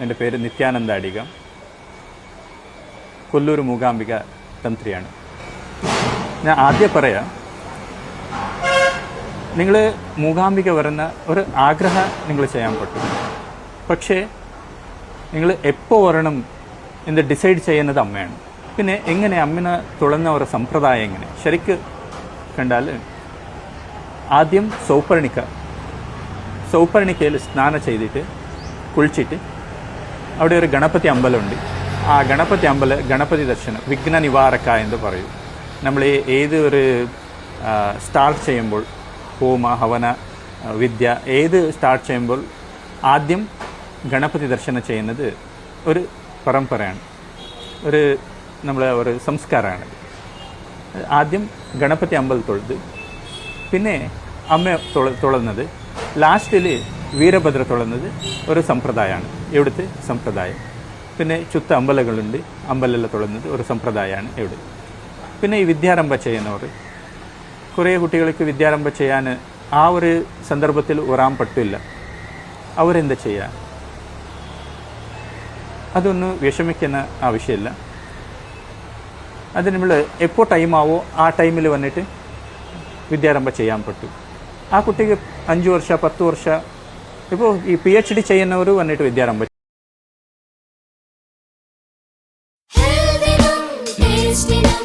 എന്റെ പേര് നിത്യാനന്ദ അടിക. കൊല്ലൂർ മൂകാംബിക തന്ത്രിയാണ്. ഞാൻ ആദ്യം പറയാം നിങ്ങൾ മൂകാംബിക വരുന്ന ഒരു ആഗ്രഹം നിങ്ങൾ ചെയ്യാൻ പറ്റും. പക്ഷേ നിങ്ങൾ എപ്പോൾ വരണം എന്ന് ഡിസൈഡ് ചെയ്യുന്നത് അമ്മയാണ്. പിന്നെ എങ്ങനെ അമ്മനെ തുളന്ന ഒരു സമ്പ്രദായം എങ്ങനെ? ശരിക്ക് കണ്ടാൽ ആദ്യം സൗപർണിക്ക. സൗപർണിക്കയിൽ സ്നാനം ചെയ്തിട്ട് കുളിച്ചിട്ട് അവിടെ ഒരു ഗണപതി അമ്പലമുണ്ട്. ആ ഗണപതി അമ്പല ഗണപതി ദർശനം വിഘ്ന നിവാരക എന്ന് പറയും. നമ്മൾ ഏത് ഒരു സ്റ്റാർട്ട് ചെയ്യുമ്പോൾ ഹോമ ഹവന വിദ്യ ഏത് സ്റ്റാർട്ട് ചെയ്യുമ്പോൾ ആദ്യം ഗണപതി ദർശനം ചെയ്യുന്നത് ഒരു പരമ്പരയാണ്. ഒരു നമ്മളെ ഒരു സംസ്കാരമാണ്. ആദ്യം ഗണപതി അമ്പലത്തൊഴുത് പിന്നെ അമ്മ തുള തുളന്നത്. ലാസ്റ്റിൽ വീരഭദ്ര തുളന്നത് ഒരു സമ്പ്രദായമാണ്. ഇവിടുത്തെ സമ്പ്രദായം? പിന്നെ ചുത്ത അമ്പലങ്ങളുണ്ട് അമ്പലെല്ലാം തുളന്നത് ഒരു സമ്പ്രദായമാണ് ഇവിടെ പിന്നെ ഈ വിദ്യാരംഭ ചെയ്യുന്നവർ കുറേ കുട്ടികൾക്ക് വിദ്യാരംഭ ചെയ്യാൻ ആ ഒരു സന്ദർഭത്തിൽ ഉറാൻ പറ്റില്ല. അവരെന്താ ചെയ്യുക അതൊന്ന് വിഷമിക്കുന്ന ആവശ്യമില്ല. അത് നമ്മൾ എപ്പോൾ ടൈമാവോ ആ ടൈമിൽ വന്നിട്ട് വിദ്യാരംഭം ചെയ്യാൻ പറ്റും. ആ കുട്ടിക്ക് അഞ്ച് വർഷ പത്ത് വർഷ ഇപ്പോൾ ഈ പി എച്ച് ഡി ചെയ്യുന്നവർ വന്നിട്ട് വിദ്യാരംഭം ഹെൽത്തിനും ടേസ്റ്റിനും